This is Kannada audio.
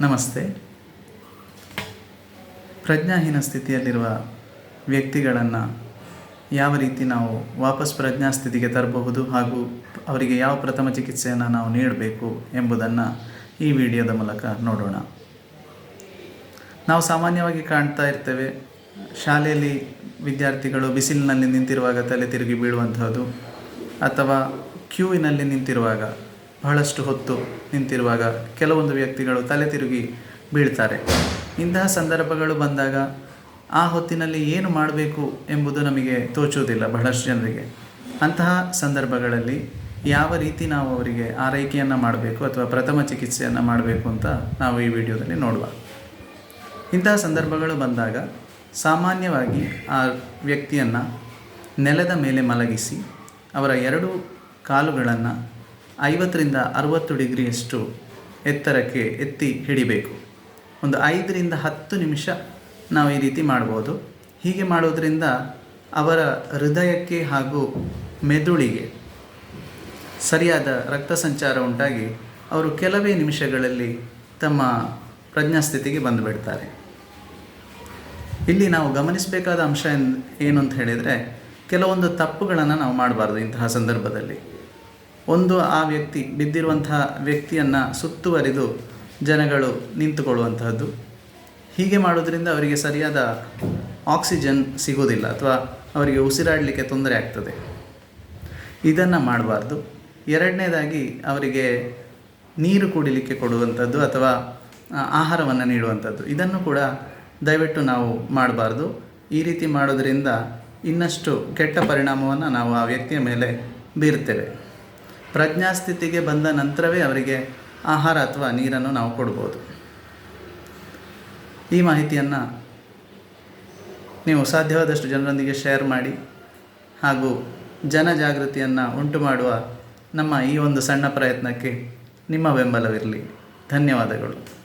ನಮಸ್ತೆ. ಪ್ರಜ್ಞಾಹೀನ ಸ್ಥಿತಿಯಲ್ಲಿರುವ ವ್ಯಕ್ತಿಗಳನ್ನು ಯಾವ ರೀತಿ ನಾವು ವಾಪಸ್ ಪ್ರಜ್ಞಾಸ್ಥಿತಿಗೆ ತರಬಹುದು ಹಾಗೂ ಅವರಿಗೆ ಯಾವ ಪ್ರಥಮ ಚಿಕಿತ್ಸೆಯನ್ನು ನಾವು ನೀಡಬೇಕು ಎಂಬುದನ್ನು ಈ ವಿಡಿಯೋದ ಮೂಲಕ ನೋಡೋಣ. ನಾವು ಸಾಮಾನ್ಯವಾಗಿ ಕಾಣ್ತಾ ಇರ್ತೇವೆ, ಶಾಲೆಯಲ್ಲಿ ವಿದ್ಯಾರ್ಥಿಗಳು ಬಿಸಿಲಿನಲ್ಲಿ ನಿಂತಿರುವಾಗ ತಲೆ ತಿರುಗಿ ಬೀಳುವಂಥದ್ದು ಅಥವಾ ಕ್ಯೂವಿನಲ್ಲಿ ನಿಂತಿರುವಾಗ ಬಹಳಷ್ಟು ಹೊತ್ತು ನಿಂತಿರುವಾಗ ಕೆಲವೊಂದು ವ್ಯಕ್ತಿಗಳು ತಲೆ ತಿರುಗಿ ಬೀಳ್ತಾರೆ. ಇಂತಹ ಸಂದರ್ಭಗಳು ಬಂದಾಗ ಆ ಹೊತ್ತಿನಲ್ಲಿ ಏನು ಮಾಡಬೇಕು ಎಂಬುದು ನಮಗೆ ತೋಚುವುದಿಲ್ಲ ಬಹಳಷ್ಟು ಜನರಿಗೆ. ಅಂತಹ ಸಂದರ್ಭಗಳಲ್ಲಿ ಯಾವ ರೀತಿ ನಾವು ಅವರಿಗೆ ಆರೈಕೆಯನ್ನು ಮಾಡಬೇಕು ಅಥವಾ ಪ್ರಥಮ ಚಿಕಿತ್ಸೆಯನ್ನು ಮಾಡಬೇಕು ಅಂತ ನಾವು ಈ ವಿಡಿಯೋದಲ್ಲಿ ನೋಡುವ. ಇಂತಹ ಸಂದರ್ಭಗಳು ಬಂದಾಗ ಸಾಮಾನ್ಯವಾಗಿ ಆ ವ್ಯಕ್ತಿಯನ್ನು ನೆಲದ ಮೇಲೆ ಮಲಗಿಸಿ ಅವರ ಎರಡು ಕಾಲುಗಳನ್ನು ಐವತ್ತರಿಂದ ಅರುವತ್ತು ಡಿಗ್ರಿಯಷ್ಟು ಎತ್ತರಕ್ಕೆ ಎತ್ತಿ ಹಿಡಿಬೇಕು. ಒಂದು ಐದರಿಂದ ಹತ್ತು ನಿಮಿಷ ನಾವು ಈ ರೀತಿ ಮಾಡ್ಬೋದು. ಹೀಗೆ ಮಾಡೋದರಿಂದ ಅವರ ಹೃದಯಕ್ಕೆ ಹಾಗೂ ಮೆದುಳಿಗೆ ಸರಿಯಾದ ರಕ್ತ ಸಂಚಾರ ಉಂಟಾಗಿ ಅವರು ಕೆಲವೇ ನಿಮಿಷಗಳಲ್ಲಿ ತಮ್ಮ ಪ್ರಜ್ಞಾಸ್ಥಿತಿಗೆ ಬಂದುಬಿಡ್ತಾರೆ ಇಲ್ಲಿ ನಾವು ಗಮನಿಸಬೇಕಾದ ಅಂಶ ಏನು ಅಂತ ಹೇಳಿದರೆ, ಕೆಲವೊಂದು ತಪ್ಪುಗಳನ್ನು ನಾವು ಮಾಡಬಾರ್ದು ಇಂತಹ ಸಂದರ್ಭದಲ್ಲಿ. ಒಂದು ಆ ವ್ಯಕ್ತಿ ಬಿದ್ದಿರುವಂತಹ ವ್ಯಕ್ತಿಯನ್ನು ಸುತ್ತುವರಿದು ಜನಗಳು ನಿಂತುಕೊಳ್ಳುವಂತಹದ್ದು. ಹೀಗೆ ಮಾಡೋದ್ರಿಂದ ಅವರಿಗೆ ಸರಿಯಾದ ಆಕ್ಸಿಜನ್ ಸಿಗೋದಿಲ್ಲ ಅಥವಾ ಅವರಿಗೆ ಉಸಿರಾಡಲಿಕ್ಕೆ ತೊಂದರೆ ಆಗ್ತದೆ. ಇದನ್ನು ಮಾಡಬಾರ್ದು. ಎರಡನೇದಾಗಿ ಅವರಿಗೆ ನೀರು ಕುಡಿಲಿಕ್ಕೆ ಕೊಡುವಂಥದ್ದು ಅಥವಾ ಆಹಾರವನ್ನು ನೀಡುವಂಥದ್ದು ಇದನ್ನು ಕೂಡ ದಯವಿಟ್ಟು ನಾವು ಮಾಡಬಾರ್ದು. ಈ ರೀತಿ ಮಾಡೋದರಿಂದ ಇನ್ನಷ್ಟು ಕೆಟ್ಟ ಪರಿಣಾಮವನ್ನು ನಾವು ಆ ವ್ಯಕ್ತಿಯ ಮೇಲೆ ಬೀರ್ತೇವೆ. ಪ್ರಜ್ಞಾಸ್ಥಿತಿಗೆ ಬಂದ ನಂತರವೇ ಅವರಿಗೆ ಆಹಾರ ಅಥವಾ ನೀರನ್ನು ನಾವು ಕೊಡ್ಬೋದು. ಈ ಮಾಹಿತಿಯನ್ನು ನೀವು ಸಾಧ್ಯವಾದಷ್ಟು ಜನರೊಂದಿಗೆ ಶೇರ್ ಮಾಡಿ ಹಾಗೂ ಜನಜಾಗೃತಿಯನ್ನು ಉಂಟು ಮಾಡುವ ನಮ್ಮ ಈ ಒಂದು ಸಣ್ಣ ಪ್ರಯತ್ನಕ್ಕೆ ನಿಮ್ಮ ಬೆಂಬಲವಿರಲಿ. ಧನ್ಯವಾದಗಳು.